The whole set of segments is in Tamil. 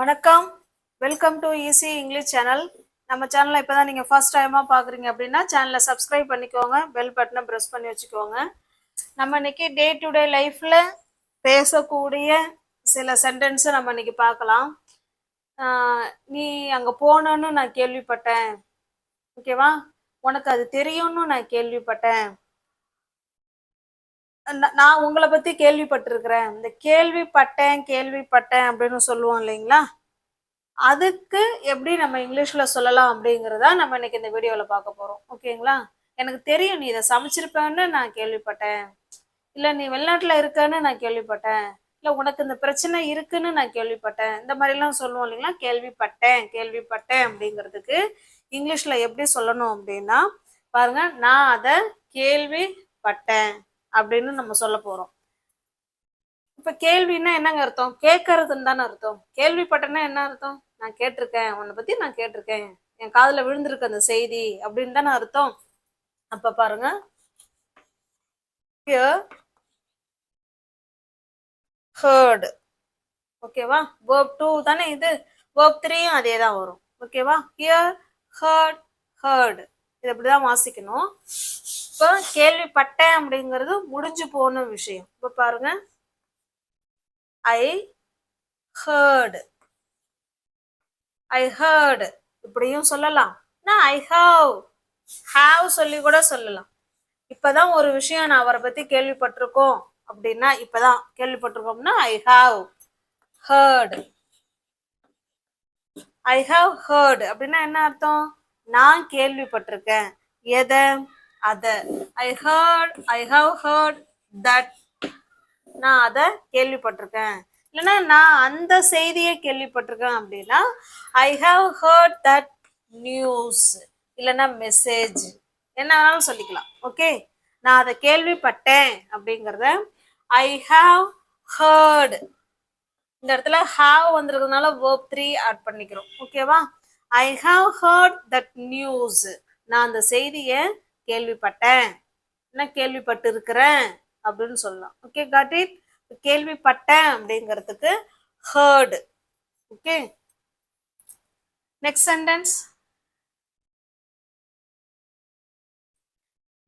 வணக்கம். Welcome to easy English channel நம்ம சேனலை இப்போ தான் நீங்கள் ஃபர்ஸ்ட் டைமாக பார்க்குறீங்க அப்படின்னா சேனலை சப்ஸ்கிரைப் பண்ணிக்கோங்க. பெல் பட்டனை ப்ரெஸ் பண்ணி வச்சுக்கோங்க. நம்ம இன்னைக்கு டே டு டே லைஃப்பில் பேசக்கூடிய சில சென்டென்ஸை நம்ம இன்னைக்கு பார்க்கலாம். நீ அங்கே போனன்னு நான் கேள்விப்பட்டேன். ஓகேவா உனக்கு அது தெரியும்னு நான் கேள்விப்பட்டேன். நான் உங்களை பத்தி கேள்விப்பட்டிருக்கிறேன். இந்த கேள்விப்பட்டேன் கேள்விப்பட்டேன் அப்படின்னு சொல்லுவோம் இல்லைங்களா? அதுக்கு எப்படி நம்ம இங்கிலீஷில் சொல்லலாம் அப்படிங்கிறத நம்ம இன்னைக்கு இந்த வீடியோவில் பார்க்க போகிறோம் ஓகேங்களா? எனக்கு தெரியும் நீ இதை சமைச்சிருப்பேன்னு நான் கேள்விப்பட்டேன். இல்லை நீ வெளிநாட்டில் இருக்கன்னு நான் கேள்விப்பட்டேன். இல்லை உனக்கு இந்த பிரச்சனை இருக்குன்னு நான் கேள்விப்பட்டேன். இந்த மாதிரிலாம் சொல்லுவோம் இல்லைங்களா? கேள்விப்பட்டேன் கேள்விப்பட்டேன் அப்படிங்கிறதுக்கு இங்கிலீஷில் எப்படி சொல்லணும் அப்படின்னா பாருங்க நான் அதை கேள்விப்பட்டேன். அப்படின்னு நம்ம சொல்ல போறோம். இப்ப கேள்வின்னா என்னங்க அர்த்தம்? கேட்கறதுன்னு தானே அர்த்தம். கேள்விப்பட்டேன்னா என்ன அர்த்தம்? நான் கேட்டிருக்கேன் உன்னை பத்தி நான் கேட்டிருக்கேன். என் காதுல விழுந்திருக்கு அந்த செய்தி அப்படின்னு தானே அர்த்தம். அப்ப பாருங்க. ஹேர்டு ஓகேவா வேர்ப் டூ தானே இது? வேர்ப் த்ரீயும் அதே தான் வரும். ஓகேவா ஹியர் ஹர்ட் ஹர்டு இது அப்படிதான் வாசிக்கணும். இப்போ கேள்விப்பட்டேன் அப்படிங்கிறது முடிஞ்சு போன விஷயம். இப்போ பாருங்க. ஐ ஹர்டு ஐ ஹர்டு இப்படியும் சொல்லலாம். நான் ஐ ஹாவ் ஹாவ் சொல்லி கூட சொல்லலாம். இப்பதான் ஒரு விஷயம் நான் அவரை பத்தி கேள்விப்பட்டிருக்கோம் அப்படின்னா இப்பதான் கேள்விப்பட்டிருக்கோம்னா I have heard I have heard அப்படின்னா என்ன அர்த்தம்? நான் கேள்விப்பட்டிருக்கேன். எதை? அதை. I heard I have heard that நான் அதை கேள்விப்பட்டிருக்கேன். இல்லைன்னா நான் அந்த செய்தியை கேள்விப்பட்டிருக்கேன் அப்படின்னா I have heard that news இல்லைன்னா மெசேஜ் என்ன வேணாலும் சொல்லிக்கலாம். ஓகே நான் அதை கேள்விப்பட்டேன் அப்படிங்கிறத ஐ ஹாவ் ஹர்ட் இந்த இடத்துல ஹாவ் வந்திருக்கிறதுனால வேர்ப் த்ரீ ஆட் பண்ணிக்கிறோம். ஓகேவா I have heard that news நான் அந்த செய்தியை கேள்விப்பட்டேன். என்ன கேள்விப்பட்டு இருக்கிறேன் அப்படின்னு சொல்லலாம். ஓகே காட் இட் கேள்விப்பட்டேன் அப்படிங்கிறதுக்கு ஹர்டு ஓகே நெக்ஸ்ட் சென்டென்ஸ்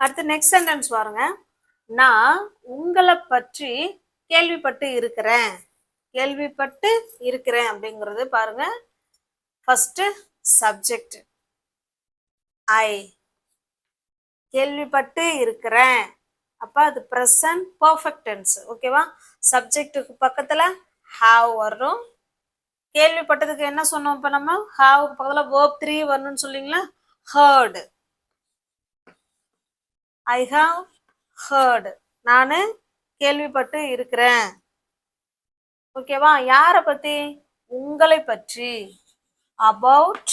அடுத்து நெக்ஸ்ட் சென்டென்ஸ் பாருங்க. நான் உங்களை பற்றி கேள்விப்பட்டு இருக்கிறேன். கேள்விப்பட்டு இருக்கிறேன் அப்படிங்கிறது பாருங்க. ஃபர்ஸ்ட் சப்ஜெக்ட் ஐ கேள்விப்பட்டு இருக்கிறேன். அப்போ அது ப்ரெசன்ட் பர்ஃபெக்ட் டென்ஸ் ஓகேவா சப்ஜெக்டுக்கு பக்கத்தில் ஹாவ் வரும். கேள்விப்பட்டதுக்கு என்ன சொன்னோம் இப்போ நம்ம? ஹாவுக்கு பக்கத்தில் வேர்ப் த்ரீ வரணும்னு சொல்லிங்களா ஹர்டு ஐ ஹாவ் ஹர்டு நான் கேள்விப்பட்டு இருக்கிறேன். ஓகேவா யாரை பற்றி உங்களை பற்றி. அபவுட்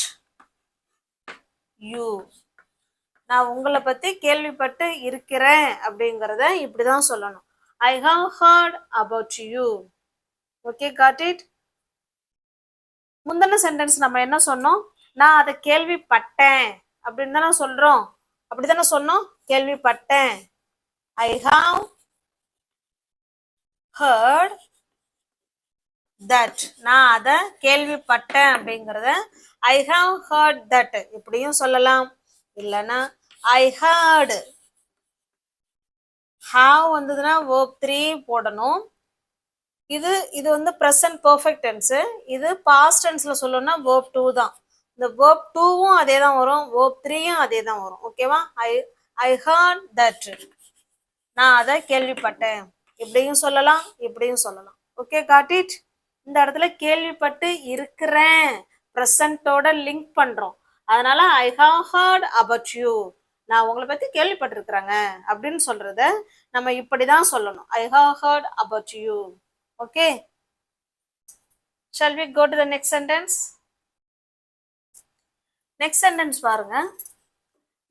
யூ நான் உங்களை பற்றி கேள்விப்பட்டு இருக்கிறேன் அப்படிங்கிறத இப்படிதான் சொல்லணும். I have heard about you okay got it முந்தின சென்டென்ஸ் நம்ம என்ன சொன்னோம்? நான் அதை கேள்விப்பட்டேன் அப்படின்னு தானே சொல்கிறோம் அப்படி தானே சொன்னோம்? கேள்விப்பட்டேன். ஐ ஹாவ் ஹர்ட் தட் நான் அதை கேள்விப்பட்டேன் அப்படிங்கிறத ஐ ஹாவ் ஹர்ட் தட் இப்படியும் சொல்லலாம். இல்லைன்னா ஐ ஹார்டு ஹாவ் வந்ததுன்னா வேர்ப் த்ரீ போடணும். இது இது வந்து ப்ரெசன்ட் பர்ஃபெக்ட் டென்ஸு இது பாஸ்ட் டென்ஸில் சொல்லணும்னா வேர்ப் டூ தான். இந்த வேர்ப் டூவும் அதே தான் வரும். வேர்ப் த்ரீயும் அதே தான் வரும். ஓகேவா ஐ ஐ ஹர்ட் தட் நான் அதை கேள்விப்பட்டேன். இப்படியும் சொல்லலாம் இப்படியும் சொல்லலாம். ஓகே காட் இட் இந்த இடத்துல கேள்விப்பட்டு இருக்கிறேன். ப்ரெசன்ட்டோட லிங்க் பண்ணுறோம் அதனால I have heard about you நான் உங்களை பற்றி கேள்விப்பட்டிருக்கிறேங்க அப்படின்னு சொல்கிறத நம்ம இப்படிதான் சொல்லணும். I have heard about you okay shall we go to the next sentence next sentence பாருங்க.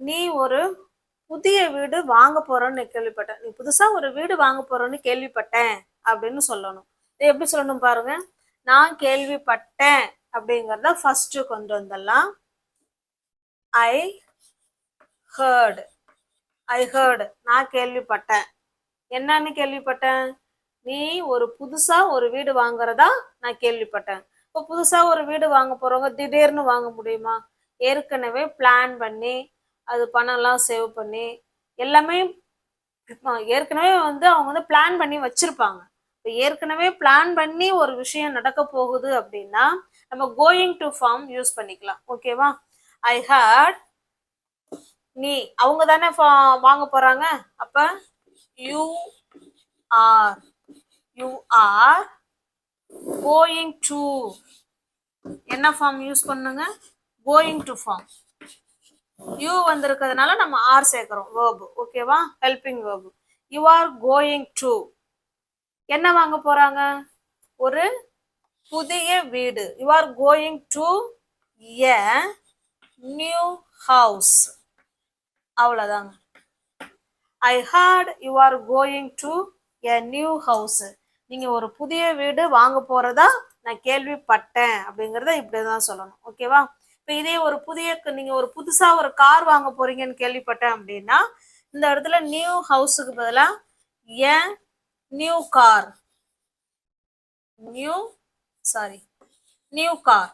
நீ ஒரு புதிய வீடு வாங்க போறோன்னு கேள்விப்பட்டேன் நீ புதுசா ஒரு வீடு வாங்க போறோன்னு கேள்விப்பட்டேன் அப்படின்னு சொல்லணும். இது எப்படி சொல்லணும் பாருங்க. நான் கேள்விப்பட்டேன் அப்படிங்கிறத ஃபர்ஸ்ட் கொண்டு வந்துடலாம் ஐ ஹர்டு ஐ ஹர்டு நான் கேள்விப்பட்டேன். என்னன்னு கேள்விப்பட்டேன்? நீ ஒரு புதுசா ஒரு வீடு வாங்குறதா? நான் கேள்விப்பட்டேன். இப்போ புதுசா ஒரு வீடு வாங்க போறவங்க திடீர்னு வாங்க முடியுமா? ஏற்கனவே பிளான் பண்ணி அது பணம்லாம் சேவ் பண்ணி எல்லாமே ஏற்கனவே வந்து அவங்க வந்து பிளான் பண்ணி வச்சிருப்பாங்க. இப்போ ஏற்கனவே பிளான் பண்ணி ஒரு விஷயம் நடக்க போகுது அப்படின்னா நம்ம கோயிங் டு ஃபார்ம் யூஸ் பண்ணிக்கலாம். ஓகேவா ஐ ஹேட் நீ அவங்க தானே வாங்க போறாங்க? அப்ப you are you are going to என்ன ஃபார்ம் யூஸ் பண்ணுங்க? கோயிங் டு ஃபார்ம் யூ வந்திருக்கிறதுனால நம்ம ஆர் சேர்க்கிறோம் வேர்பு ஓகேவா helping verb you are going to என்ன வாங்க போறாங்க? ஒரு புதிய வீடு. You are going to a new house அவ்வளோதாங்க I heard you are going to a new house நீங்கள் ஒரு புதிய வீடு வாங்க போகிறதா நான் கேள்விப்பட்டேன் அப்படிங்கறத இப்படிதான் சொல்லணும். ஓகேவா இப்போ இதே ஒரு புதிய நீங்கள் ஒரு புதுசாக ஒரு கார் வாங்க போகிறீங்கன்னு கேள்விப்பட்டேன் அப்படின்னா இந்த இடத்துல நியூ ஹவுஸுக்கு பதிலாக a new car new sorry new car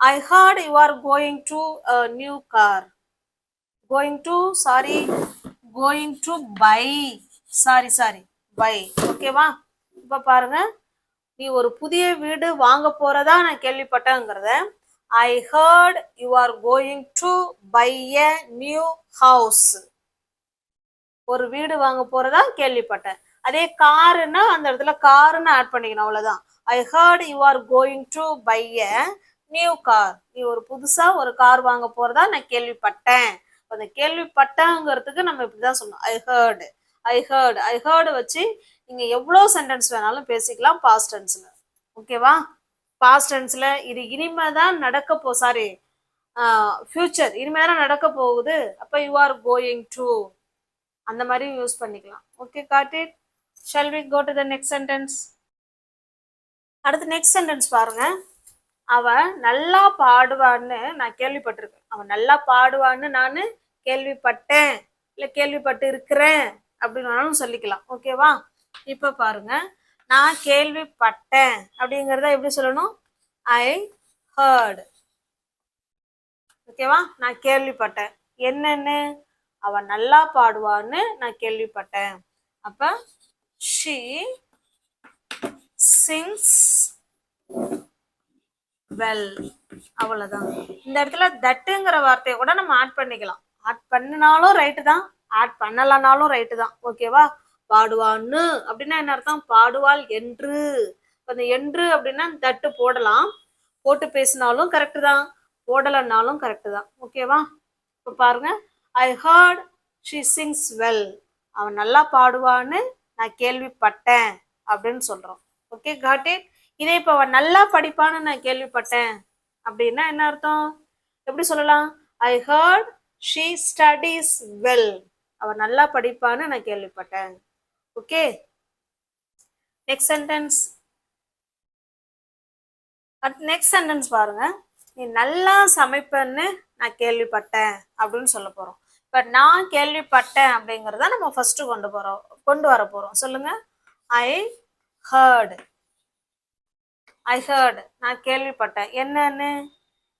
I heard you are going to new car going to sorry going to buy sorry sorry buy ஓகேவா இப்போ பாருங்க. நீ ஒரு புதிய வீடு வாங்க போறதா நான் கேள்விப்பட்டேங்கிறத I heard you are going to buy a new house ஒரு வீடு வாங்க போறதா கேள்விப்பட்டேன். அதே காருன்னா அந்த இடத்துல காருன்னு ஆட் பண்ணிக்கணும் அவ்வளோதான் I heard you are going to buy a new car நீ ஒரு புதுசா ஒரு கார் வாங்க போறதா நான் கேள்விப்பட்டேன். அந்த கேள்விப்பட்டாங்கிறதுக்கு நம்ம இப்படிதான் சொல்லணும். I heard I heard I heard வச்சு நீங்க எவ்வளோ சென்டென்ஸ் வேணாலும் பேசிக்கலாம் பாஸ்ட் டென்ஸ்ல ஓகேவா பாஸ்ட் டென்ஸ்ல இது இனிமே தான் நடக்க போ சாரி ஃபியூச்சர் இனிமே தான் நடக்க போகுது. அப்போ யூ ஆர் கோயிங் டு அந்த மாதிரி யூஸ் பண்ணிக்கலாம். Okay got it shall we go to the next sentence அடுத்து நெக்ஸ்ட் சென்டென்ஸ் பாருங்க. அவன் நல்லா பாடுவான்னு நான் கேள்விப்பட்டிருக்கேன். அவன் நல்லா பாடுவான்னு நான் கேள்விப்பட்டேன். இல்லை கேள்விப்பட்டு இருக்கிறேன் அப்படின்னு சொல்லிக்கலாம். ஓகேவா இப்போ பாருங்க. நான் கேள்விப்பட்டேன் அப்படிங்கிறத எப்படி சொல்லணும்? ஐ ஹர்ட் ஓகேவா நான் கேள்விப்பட்டேன். என்னன்னு? அவன் நல்லா பாடுவான்னு நான் கேள்விப்பட்டேன். அப்ப ஷீ சிங்ஸ் வெல் அவ்வளவுதான். இந்த இடத்துல தட்டுங்கிற வார்த்தையை கூட நம்ம ஆட் பண்ணிக்கலாம். ஆட் பண்ணினாலும் ரைட்டு தான். ஆட் பண்ணலனாலும் ரைட்டு தான். ஓகேவா பாடுவான்னு. அப்படின்னா என்ன அர்த்தம்? பாடுவாள் என்று. அந்த என்று அப்படின்னா தட்டு போடலாம். போட்டு பேசினாலும் கரெக்டு தான். போடலைன்னாலும் கரெக்டு தான். ஓகேவா இப்போ பாருங்க. I heard she sings well அவன் நல்லா பாடுவான்னு நான் கேள்விப்பட்டேன் அப்படின்னு சொல்கிறோம் ஓகே காட் இட் இதே இப்போ அவன் நல்லா படிப்பான்னு நான் கேள்விப்பட்டேன். அப்படின்னா என்ன அர்த்தம்? எப்படி சொல்லலாம்? I heard she studies well அவன் நல்லா படிப்பான்னு நான் கேள்விப்பட்டேன். Okay next sentence next sentence பாருங்க. நீ நல்லா சமைப்பேன்னு நான் கேள்விப்பட்டேன் அப்படின்னு சொல்ல போறோம். இப்ப நான் கேள்விப்பட்டேன் அப்படிங்கறத நம்ம ஃபர்ஸ்ட் கொண்டு போறோம் கொண்டு வர போறோம். சொல்லுங்க. ஐ ஹர்ட் ஐ ஹர்ட் நான் கேள்விப்பட்டேன். என்னன்னு?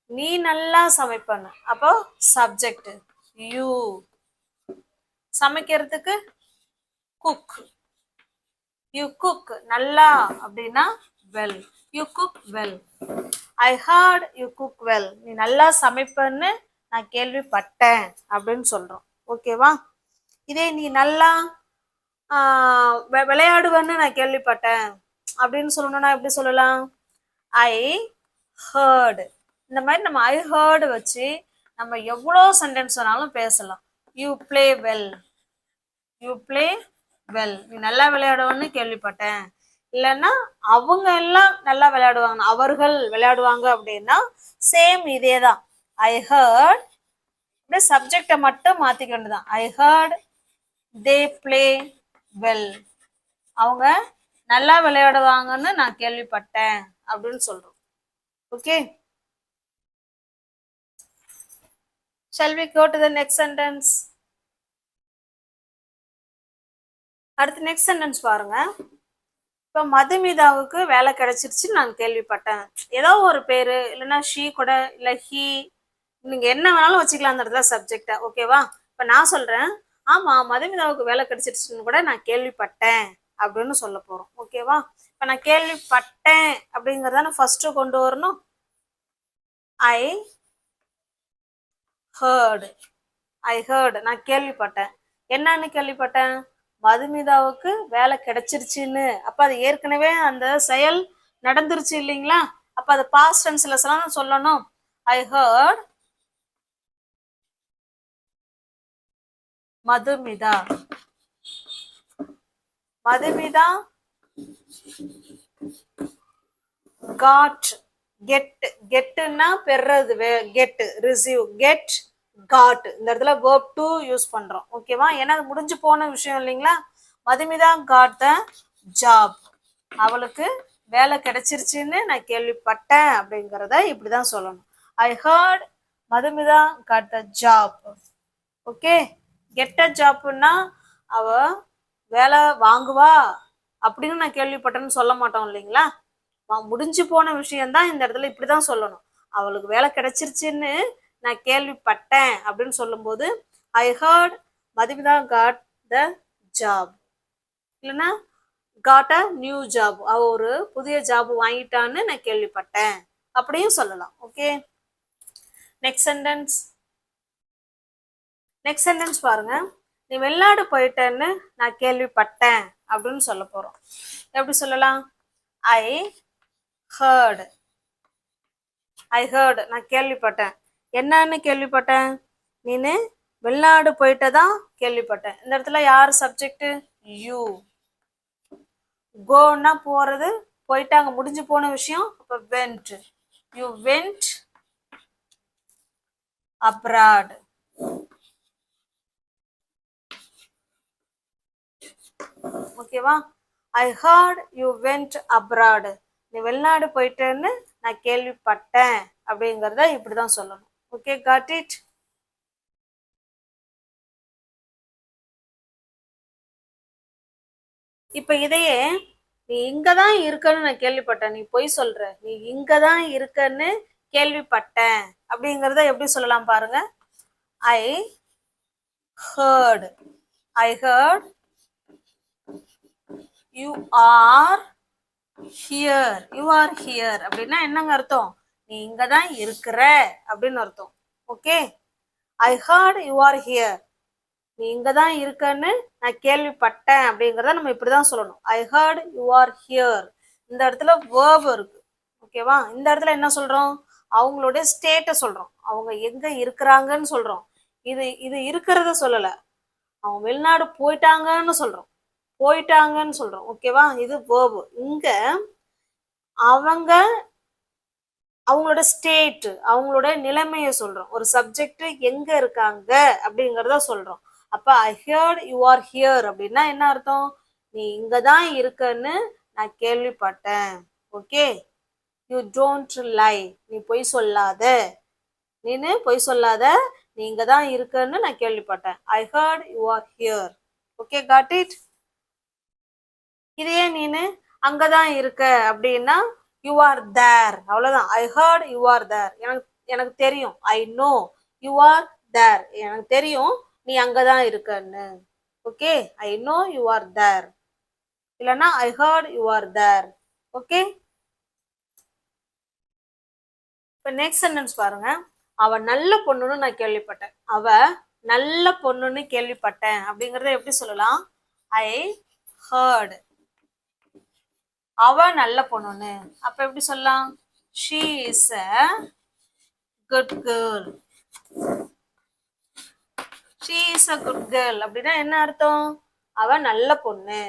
நீ நல்லா சமைப்பன்னு. அப்போ சப்ஜெக்ட் யூ சமைக்கிறதுக்கு குக் யூ குக் நல்லா அப்படின்னா well you cook well I heard you cook well நீ நல்லா சமைப்பன்னு நான் கேள்விப்பட்டேன் அப்படின்னு சொல்கிறோம் ஓகேவா இதே நீ நல்லா வெ- விளையாடுவேன்னு நான் கேள்விப்பட்டேன். அப்படின்னு சொல்லணும்னா எப்படி சொல்லலாம்? ஐ ஹர்டு இந்த மாதிரி நம்ம ஐ ஹர்டு வச்சு நம்ம எவ்வளோ சென்டென்ஸ் வேணாலும் பேசலாம். You play well you play well நீ நல்லா விளையாடுவோன்னு கேள்விப்பட்டேன். இல்லைன்னா அவங்க எல்லாம் நல்லா விளையாடுவாங்க. அவர்கள் விளையாடுவாங்க அப்படின்னா சேம் இதே தான். ஐ ஹர்ட் அப்படியே சப்ஜெக்டை மட்டும் மாற்றிக்க வேண்டியதான் I heard they play well அவங்க நல்லா விளையாடுவாங்கன்னு நான் கேள்விப்பட்டேன். அப்படின்னு சொல்றோம். Okay shall we go to the next sentence அடுத்து நெக்ஸ்ட் சென்டென்ஸ் பாருங்க. இப்போ மதுமிதாவுக்கு வேலை கிடைச்சிருச்சுன்னு நான் கேள்விப்பட்டேன். ஏதோ ஒரு பேரு இல்லைன்னா ஷீ கூட இல்லை ஹீ நீங்க என்ன வேணாலும் வச்சுக்கலாம் அந்த இடத்துல சப்ஜெக்டை ஓகேவா இப்போ நான் சொல்றேன் ஆமா மதுமிதாவுக்கு வேலை கிடைச்சிருச்சுன்னு கூட நான் கேள்விப்பட்டேன் அப்படின்னு சொல்ல போறோம். ஓகேவா இப்போ நான் கேள்விப்பட்டேன் அப்படிங்கறத நான் ஃபஸ்ட்டு கொண்டு வரணும். ஐ ஹேர்டு ஐ ஹேர்டு நான் கேள்விப்பட்டேன். என்னன்னு கேள்விப்பட்டேன்? மதுமிதாவுக்கு வேலை கிடைச்சிருச்சுன்னு. அப்போ அது ஏற்கனவே அந்த செயல் நடந்துருச்சு இல்லைங்களா? அப்போ அது பாஸ்ட் டென்ஸ்ல எல்லாம் சொல்லணும். I heard Madhumita. Madhumita got get கெட்டுன்னா பெறது கெட் ரிசீவ் கெட் காட் இந்த இடத்துல வேர்ப் டூ யூஸ் பண்றோம். ஓகேவா ஏன்னா அது முடிஞ்சு போன விஷயம் இல்லைங்களா? மதுமிதா காட் த ஜாப் அவளுக்கு வேலை கிடைச்சிருச்சுன்னு நான் கேள்விப்பட்டேன் அப்படிங்கிறத இப்படிதான் சொல்லணும். I heard Madhumita got the job okay கெட்ட ஜாப்னா அவ வேலை வாங்குவா அப்படின்னு நான் கேள்விப்பட்டேன்னு சொல்ல மாட்டோம் இல்லைங்களா? முடிஞ்சு போன விஷயம்தான் இந்த இடத்துல இப்படிதான் சொல்லணும். அவளுக்கு வேலை கிடைச்சிருச்சுன்னு நான் கேள்விப்பட்டேன் அப்படின்னு சொல்லும்போது I heard Madhumita got the job இல்லைன்னா காட் அ நியூ ஜாப் அவ ஒரு புதிய ஜாப் வாங்கிட்டான்னு நான் கேள்விப்பட்டேன். அப்படியும் சொல்லலாம். Okay next sentence next sentence பாருங்க. நீ வெளிநாடு போயிட்டேன்னு நான் கேள்விப்பட்டேன் அப்படின்னு சொல்ல போறோம். எப்படி சொல்லலாம்? ஐ ஹர்டு ஐ ஹர்டு நான் கேள்விப்பட்டேன். என்னன்னு கேள்விப்பட்டேன்? நீனு வெளிநாடு போயிட்டதா கேள்விப்பட்டேன். இந்த இடத்துல யார் சப்ஜெக்ட் யூ கோன்னா போறது போயிட்டாங்க முடிஞ்சு போன விஷயம் அப்போ வெண்ட் யூ வென்ட் அப்ராட் ஓகேவா? I heard you went abroad நீ வெளிநாடு போயிட்டேன்னு நான் கேள்விப்பட்டேன். அப்படிங்கிறத இப்படிதான் சொல்லணும். ஓகே காட் இட் இப்ப இதையே நீ இங்கதான் இருக்கன்னு நான் கேள்விப்பட்டேன். நீ பொய் சொல்ற. நீ இங்கதான் இருக்கன்னு கேள்விப்பட்டேன். அப்படிங்கறத எப்படி சொல்லலாம் பாருங்க? I heard I heard you are here you are here அப்படின்னா என்னங்க அர்த்தம்? நீ இங்க தான் இருக்கிற அப்படின்னு அர்த்தம். Okay I heard you are here நீ இங்க தான் இருக்கன்னு நான் கேள்விப்பட்டேன் அப்படிங்கிறத நம்ம இப்படிதான் சொல்லணும். I heard you are here இந்த இடத்துல வேர்ப் இருக்கு. ஓகேவா இந்த இடத்துல என்ன சொல்றோம்? அவங்களுடைய ஸ்டேட்டை சொல்றோம். அவங்க எங்க இருக்கிறாங்கன்னு சொல்றோம். இது இது இருக்கிறத சொல்லலை. அவங்க வெளிநாடு போயிட்டாங்கன்னு சொல்றோம். போயிட்டாங்கன்னு சொல்றோம். ஓகேவா இது வேர்பு இங்க அவங்க அவங்களோட ஸ்டேட் அவங்களோட நிலைமையை சொல்றோம். ஒரு சப்ஜெக்ட் எங்க இருக்காங்க அப்படிங்கிறத சொல்றோம். அப்ப I heard you are here அப்படின்னா என்ன அர்த்தம்? நீ இங்க தான் இருக்கன்னு நான் கேள்விப்பட்டேன். ஓகே யூ டோன்ட் லை நீ பொய் சொல்லாத. நீனு பொய் சொல்லாத. நீ இங்க தான் இருக்கன்னு நான் கேள்விப்பட்டேன். I heard you are here okay got it இதே நீனு அங்கதான் இருக்க அப்படின்னா யூ ஆர் தேர் அவ்வளவுதான். I heard you are there எனக்கு எனக்கு தெரியும். I know you are there எனக்கு தெரியும் நீ அங்கதான் இருக்கன்னு. Okay I know you are there இல்லைன்னா I heard you are there okay இப்ப நெக்ஸ்ட் சென்டென்ஸ் பாருங்க. அவ நல்ல பொண்ணுன்னு நான் கேள்விப்பட்டேன். அவ நல்ல பொண்ணுன்னு கேள்விப்பட்டேன். அப்படிங்கறத எப்படி சொல்லலாம்? ஐ ஹர்ட் அவ நல்ல பொண்ணுன்னு. அப்ப எப்படி சொல்லலாம்? She is a good girl she is a good girl அப்படின்னா என்ன அர்த்தம்? அவ நல்ல பொண்ணு.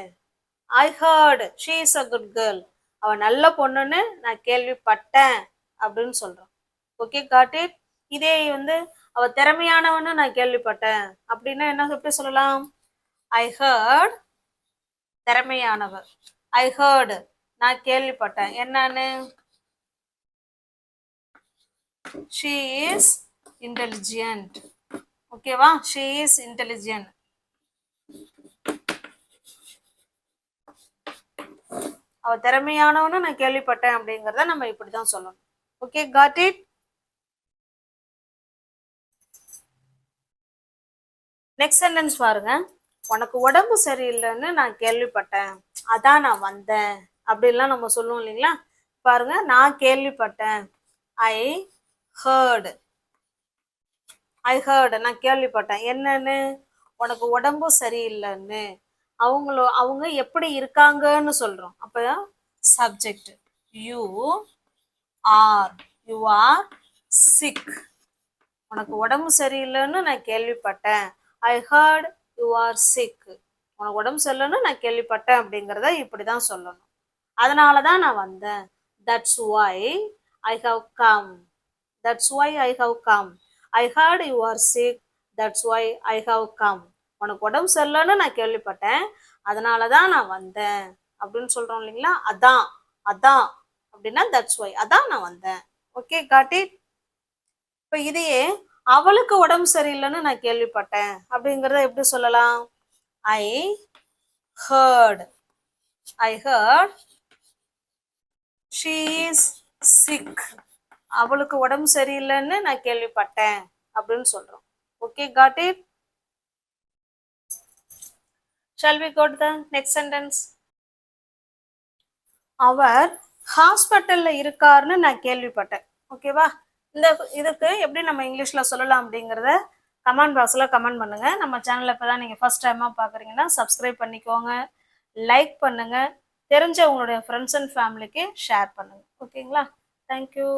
I heard she is a good girl அவ நல்ல பொண்ணுன்னு நான் கேள்விப்பட்டேன் அப்படின்னு சொல்றோம். ஓகே காட் இதே வந்து அவ திறமையானவன்னு நான் கேள்விப்பட்டேன். அப்படின்னா என்ன எப்படி சொல்லலாம்? ஐ ஹர்ட் திறமையானவர் ஐ ஹர்ட் நான் கேள்விப்பட்டேன். என்னன்னு? ஷீ இஸ் இன்டெலிஜென்ட் ஓகேவா ஷீ இஸ் இன்டெலிஜென்ட் அவ திறமையானவனு நான் கேள்விப்பட்டேன் அப்படிங்கிறத நம்ம இப்படிதான் சொல்லணும். Okay got it next sentence பாருங்க. உனக்கு உடம்பு சரியில்லைன்னு நான் கேள்விப்பட்டேன். அதான் நான் வந்தேன். அப்படின்லாம் நம்ம சொல்லுவோம் இல்லைங்களா? பாருங்க நான் கேள்விப்பட்டேன். ஐ ஹேர்டு ஐ ஹேர்டு நான் கேள்விப்பட்டேன். என்னன்னு? உனக்கு உடம்பு சரியில்லைன்னு. அவங்களோ அவங்க எப்படி இருக்காங்கன்னு சொல்றோம். அப்போ subject you are you are sick உனக்கு உடம்பு சரியில்லைன்னு நான் கேள்விப்பட்டேன். I heard you are sick உனக்கு உடம்பு சரியில்லைன்னு நான் கேள்விப்பட்டேன் அப்படிங்கிறத இப்படிதான் சொல்லணும். அதனால தான் நான் வந்தேன். That's why I have come that's why I have come I heard you are sick that's why I have come உனக்கு உடம்பு சரியில்லைன்னு நான் கேள்விப்பட்டேன். அதனால தான் நான் வந்தேன். அப்படின்னு சொல்கிறோம் இல்லைங்களா? அதான் அதான் அப்படின்னா தட்ஸ் ஒய் அதான் நான் வந்தேன். ஓகே காட்டி இப்போ இதையே அவளுக்கு உடம்பு சரியில்லைன்னு நான் கேள்விப்பட்டேன். அப்படிங்கிறத எப்படி சொல்லலாம்? I heard I heard she is sick அவளுக்கு உடம்பு சரியில்லைன்னு நான் கேள்விப்பட்டேன் அப்படின்னு சொல்றோம். Okay got it shall we go to the next sentence அவர் ஹாஸ்பிட்டல்ல இருக்காருன்னு நான் கேள்விப்பட்டேன். ஓகேவா இந்த இதுக்கு எப்படி நம்ம இங்கிலீஷ்ல சொல்லலாம் அப்படிங்கிறத கமெண்ட் பாக்ஸில் கமெண்ட் பண்ணுங்க. நம்ம சேனலில் இப்போ தான் நீங்கள் ஃபஸ்ட் டைமாக பார்க்குறீங்கன்னா சப்ஸ்கிரைப் பண்ணிக்கோங்க. லைக் பண்ணுங்கள் தெரிஞ்ச உங்களுடைய ஃப்ரெண்ட்ஸ் அண்ட் ஃபேமிலிக்கு ஷேர் பண்ணுங்க ஓகேங்களா தேங்க்யூ